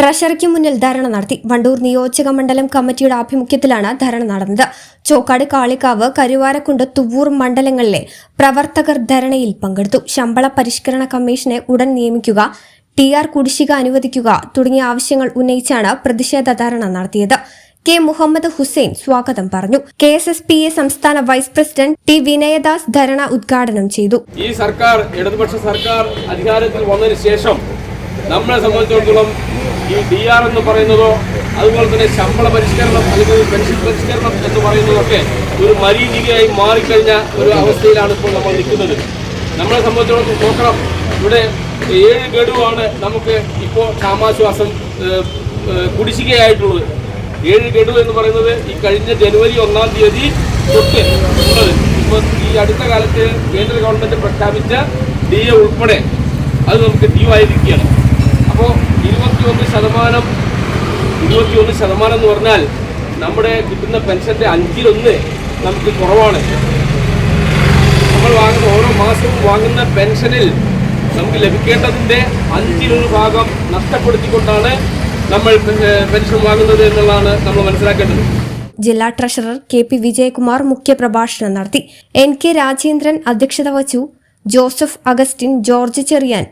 ട്രഷറിക്ക് മുന്നിൽ ധർണ നടത്തി. വണ്ടൂർ നിയോജക മണ്ഡലം കമ്മിറ്റിയുടെ ആഭിമുഖ്യത്തിലാണ് ധർണ നടന്നത്. ചോക്കാട് കാളിക്കാവ് കരുവാരക്കുണ്ട് തുവ്വൂർ മണ്ഡലങ്ങളിലെ പ്രവർത്തകർ ധരണയിൽ പങ്കെടുത്തു. ശമ്പള പരിഷ്കരണ കമ്മീഷനെ ഉടൻ നിയമിക്കുക ടി ആർ കുടിശ്ശിക അനുവദിക്കുക തുടങ്ങിയ ആവശ്യങ്ങൾ ഉന്നയിച്ചാണ് പ്രതിഷേധ ധർണ നടത്തിയത്. കെ മുഹമ്മദ് ഹുസൈൻ സ്വാഗതം പറഞ്ഞു. K S S P A സംസ്ഥാന vice president T Vinayadas dharna ഉദ്ഘാടനം ചെയ്തു. ഈ സർക്കാർ ഇടതുപക്ഷ സർക്കാർ അധികാരത്തിൽ വന്നതിന് ശേഷം നമ്മളെ സംബന്ധിച്ചിടത്തോളം ഈ ഡി ആർ എന്ന് പറയുന്നതോ അതുപോലെ തന്നെ ശമ്പള പരിഷ്കരണം അല്ലെങ്കിൽ പെൻഷൻ പരിഷ്കരണം എന്ന് പറയുന്നതൊക്കെ ഒരു മരീചികയായി മാറിക്കഴിഞ്ഞ ഒരു അവസ്ഥയിലാണ് ഇപ്പോൾ നമ്മൾ നിൽക്കുന്നത്. നമ്മളെ സംബന്ധിച്ചിടത്തോളം നോക്കണം. ഇവിടെ ഏഴ് ഗഡുവാണ് നമുക്ക് ഇപ്പോൾ ക്ഷാമാശ്വാസം കുടിശ്ശികയായിട്ടുള്ളത്. ഏഴ് ഗഡു എന്ന് പറയുന്നത് ഈ കഴിഞ്ഞ ജനുവരി ഒന്നാം തീയതി തൊട്ട് ഉള്ളത്. ഇപ്പോൾ ഈ അടുത്ത കാലത്ത് കേന്ദ്ര ഗവൺമെന്റ് പ്രഖ്യാപിച്ച ഡി എ ഉൾപ്പെടെ അത് നമുക്ക് ഡ്യൂ ആയിരിക്കുകയാണ് ഇരുപത്തിയൊന്ന് ശതമാനം ഇരുപത്തിയൊന്ന് ശതമാനം എന്ന് പറഞ്ഞാൽ നമ്മുടെ കിട്ടുന്ന പെൻഷന്റെ അഞ്ചിലൊന്ന് നമുക്ക് കുറവാണ്. നമ്മൾ വാങ്ങുന്ന ഓരോ മാസവും വാങ്ങുന്ന പെൻഷനിൽ നമുക്ക് ലഭിക്കേണ്ടതിന്റെ അഞ്ചിലൊരു ഭാഗം നഷ്ടപ്പെടുത്തിക്കൊണ്ടാണ് നമ്മൾ പെൻഷൻ വാങ്ങുന്നത് എന്നുള്ളതാണ് നമ്മൾ മനസ്സിലാക്കേണ്ടത്. ജില്ലാ ട്രഷറർ കെ പി വിജയകുമാർ മുഖ്യപ്രഭാഷണം നടത്തി. എൻ കെ രാജേന്ദ്രൻ അധ്യക്ഷത വഹിച്ചു. Joseph Augustine George Cherian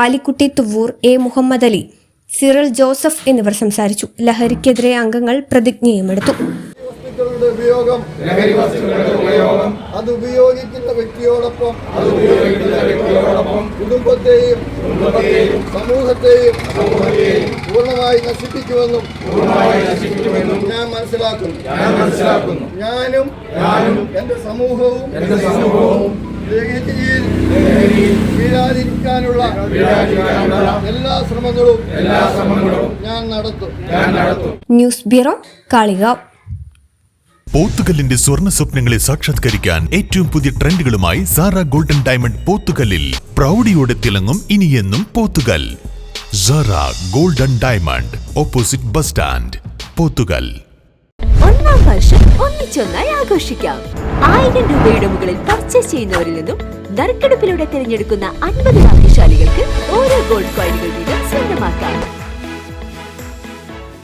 Alikutty Thuvvur A Muhammad Ali Cyril Joseph എന്നിവർ സംസാരിച്ചു. ലഹരിക്കെതിരെ അംഗങ്ങൾ പ്രതിജ്ഞയുമെടുത്തു വസ്തുക്കളുടെ ഉപയോഗം അത് ഉപയോഗിക്കുന്ന വ്യക്തിയോടൊപ്പം കുടുംബത്തെയും സമൂഹത്തെയും പൂർണമായി നശിപ്പിക്കുമെന്നും ഞാൻ മനസ്സിലാക്കുന്നു. ഞാനും എന്റെ സമൂഹവും ലഹരിയിൽ വീഴാതിരിക്കാനുള്ള എല്ലാ ശ്രമങ്ങളും ഞാൻ നടത്തും. News bureau Kalikavu. പോത്തുകല്ലിന്റെ സ്വർണ സ്വപ്നങ്ങളെ സാക്ഷാത്കരിക്കാൻ ഏറ്റവും പുതിയ ട്രെൻഡുകളുമായി സാറ ഗോൾഡൻ ഡയമണ്ട് പോത്തുകല്ലിൽ പ്രൗഢിയോടെ തിളങ്ങും ഇനിയെന്നും Pothukal. Sara golden diamond opposite bus stand Pothukal. ഒന്നാം വർഷം ഒന്നിച്ചൊന്നായി ആഘോഷിക്കാം. ആയിരം രൂപയുടെ മുകളിൽ പർച്ചേസ് ചെയ്യുന്നവരിൽ നിന്നും നറുക്കെടുപ്പിലൂടെ തിരഞ്ഞെടുക്കുന്ന അൻപത് ഭാഗ്യശാലികൾക്ക് ഓരോ ഗോൾഡ് കോയിനുകൾ വീതം സ്വന്തമാക്കാം.